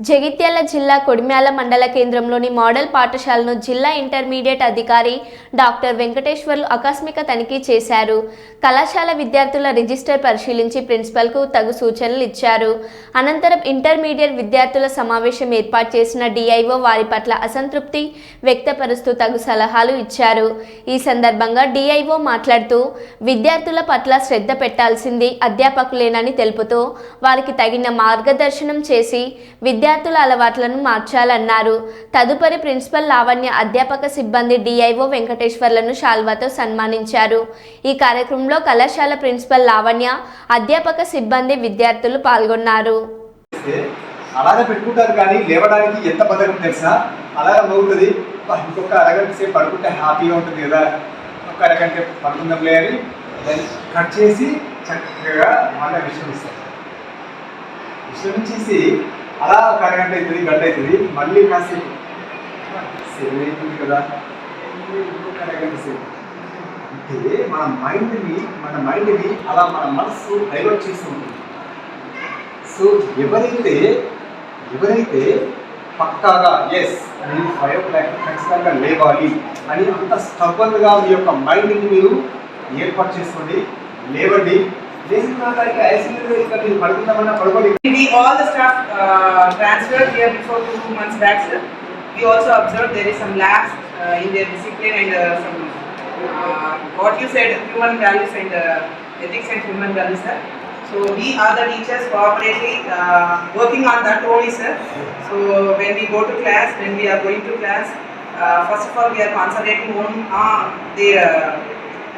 జగిత్యాల జిల్లా కొడిమ్యాల మండల కేంద్రంలోని మోడల్ పాఠశాలను జిల్లా ఇంటర్మీడియట్ అధికారి డాక్టర్ వెంకటేశ్వర్లు ఆకస్మిక తనిఖీ చేశారు. కళాశాల విద్యార్థుల రిజిస్టర్ పరిశీలించి ప్రిన్సిపల్కు తగు సూచనలు ఇచ్చారు. అనంతరం ఇంటర్మీడియట్ విద్యార్థుల సమావేశం ఏర్పాటు చేసిన డిఐఓ వారి పట్ల అసంతృప్తి వ్యక్తపరుస్తూ తగు సలహాలు ఇచ్చారు. ఈ సందర్భంగా డిఐఓ మాట్లాడుతూ విద్యార్థుల పట్ల శ్రద్ధ పెట్టాల్సింది అధ్యాపకులేనని తెలుపుతూ వారికి తగిన మార్గదర్శనం చేసి విద్యార్థుల అలవాట్లను మార్చాలన్నారు. తదుపరి ప్రిన్సిపల్ లావణ్య అధ్యాపక సిబ్బంది డిఐఓ వెంకటేశ్వర్లను శాల్వాతో సన్మానించారు. ఈ కార్యక్రమంలో కళాశాల ప్రిన్సిపల్ లావణ్య అధ్యాపక సిబ్బంది విద్యార్థులు పాల్గొన్నారు. అలాగే పెట్టుకుంటారు కానీ లేవడానికి ఎంత బద్దకం తెలుసా? అలాగే మోగుతుంది ఇంకొక అరగంట సేపు పడుకుంటే హ్యాపీగా ఉంటుంది కదా. ఒక అరగంట పడుకుందాంలే అని దాన్ని కట్ చేసి చక్కగా మళ్ళీ విశ్రమిస్తారు. విశ్రమించేసి అలా ఒక అరగంట అవుతుంది గంట అవుతుంది మళ్ళీ కాసేపు. సేవ్ అవుతుంది కదా. ఇంకొక అరగంట సేపు అంటే మన మైండ్ని మన మైండ్ని అలా మన మనస్సు డైవర్ట్ చేస్తూ ఉంటుంది. సో ఎవరైతే ఎవరైతే పక్కాగా ఎస్ నేను ఫైవ్ ఓ క్లాక్ ఖచ్చితంగా లేవాలి అని అంత స్టబ్బన్గా మీ యొక్క మైండ్ని మీరు ఏర్పాటు చేసుకోండి లేవండి We all the staff uh, transferred here before two months back, sir. We also observed there is some lapse uh, in their discipline and uh, some uh, what you said, human values and uh, ethics and human values, sir. So we are the teachers cooperatively uh, working on that only, sir. So when we go to class, when we are going to class, uh, first of all we are concentrating on uh, their. uh,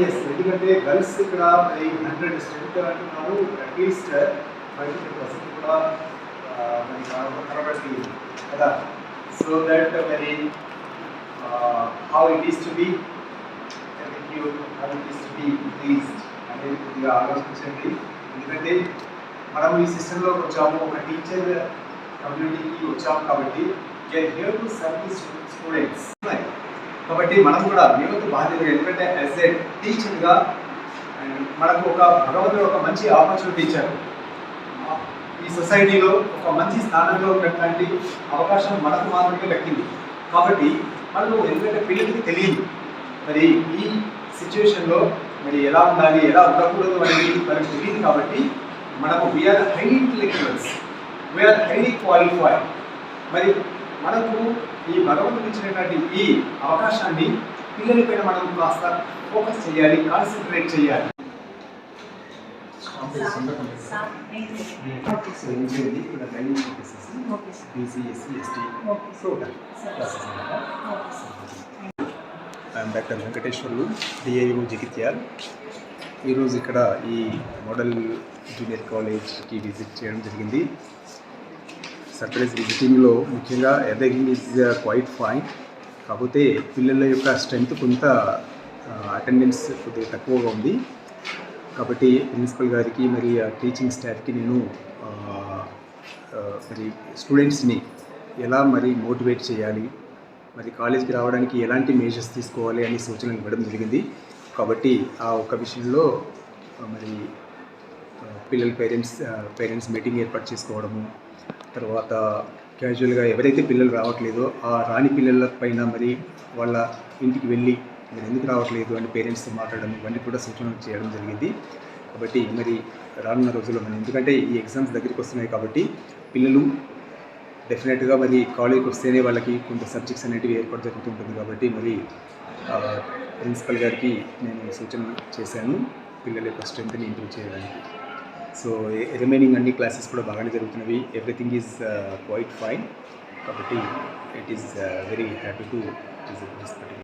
yes ఎందుకంటే girls ఇక్కడ మరి hundred strength అంటున్నారు. At least five percent కూడా uh, మరి కనబ- కదా? So that uh, మరి how it is to be how it is to be increased అనేది కొద్దిగా ఆలోచించండి. ఎందుకంటే మనం ఈ సిస్టంలో వచ్చాము ఒక టీచర్ కమ్యూనిటీకి వచ్చాము కాబట్టి can here to service students కాబట్టి మనం కూడా నియమిత బాధ్యత ఎందుకంటే యాజ్ ఏ టీచర్గా మనకు ఒక భగవంతుడు ఒక మంచి ఆపర్చునిటీ ఇచ్చారు. ఈ సొసైటీలో ఒక మంచి స్థానంలో ఉన్నటువంటి అవకాశం మనకు మాత్రమే దక్కింది. కాబట్టి మనకు ఎందుకంటే పిల్లలకి తెలియదు. మరి ఈ సిచ్యువేషన్లో మరి ఎలా ఉండాలి ఎలా ఉండకూడదు అనేది మనకు తెలియదు కాబట్టి మనము we are highly intellectuals we are highly qualified మరి మనకు ఈ భగవంతుడు ఇచ్చినటువంటి ఈ అవకాశాన్ని పిల్లలపైన మనం కాస్త ఫోకస్ చేయాలి కాన్సన్ట్రేట్ చేయాలి. డాక్టర్ వెంకటేశ్వర్లు డిఐఓ జగిత్యాల్ ఈరోజు ఇక్కడ ఈ మోడల్ జూనియర్ కాలేజ్కి విజిట్ చేయడం జరిగింది. సర్ప్రైజ్ విజిటింగ్లో ముఖ్యంగా ఎదగింగ్ ఈజ్ క్వైట్ ఫైన్ కాకపోతే పిల్లల యొక్క స్ట్రెంగ్త్ కొంత uh, అటెండెన్స్ కొద్దిగా తక్కువగా ఉంది. కాబట్టి ప్రిన్సిపల్ గారికి మరి ఆ టీచింగ్ స్టాఫ్కి నేను uh, uh, మరి స్టూడెంట్స్ని ఎలా మరి మోటివేట్ చేయాలి? మరి కాలేజ్కి రావడానికి ఎలాంటి మేజర్స్ తీసుకోవాలి అనే సూచనలు ఇవ్వడం జరిగింది. కాబట్టి ఆ ఒక్క విషయంలో మరి పిల్లల పేరెంట్స్ పేరెంట్స్ మీటింగ్ ఏర్పాటు చేసుకోవడము తర్వాత క్యాజువల్గా ఎవరైతే పిల్లలు రావట్లేదో ఆ రాని పిల్లల పైన మరి వాళ్ళ ఇంటికి వెళ్ళి మీరు ఎందుకు రావట్లేదు? అని పేరెంట్స్తో మాట్లాడడం ఇవన్నీ కూడా సూచనలు చేయడం జరిగింది. కాబట్టి మరి రానున్న రోజుల్లో మనం ఎందుకంటే ఈ ఎగ్జామ్స్ దగ్గరికి వస్తున్నాయి కాబట్టి పిల్లలు డెఫినెట్గా మరి కాలేజీకి వస్తేనే వాళ్ళకి కొంత సబ్జెక్ట్స్ అనేటివి ఏర్పాటు జరుగుతుంటుంది కాబట్టి మరి ప్రిన్సిపల్ గారికి నేను సూచన చేశాను. పిల్లల యొక్క స్ట్రెంత్ని ఇంప్రూవ్ చేయడానికి. సో రిమైనింగ్ అన్ని క్లాసెస్ కూడా బాగానే జరుగుతున్నవి. ఎవ్రీథింగ్ ఈజ్ క్వైట్ ఫైన్ కాబట్టి it is very happy to visit this particular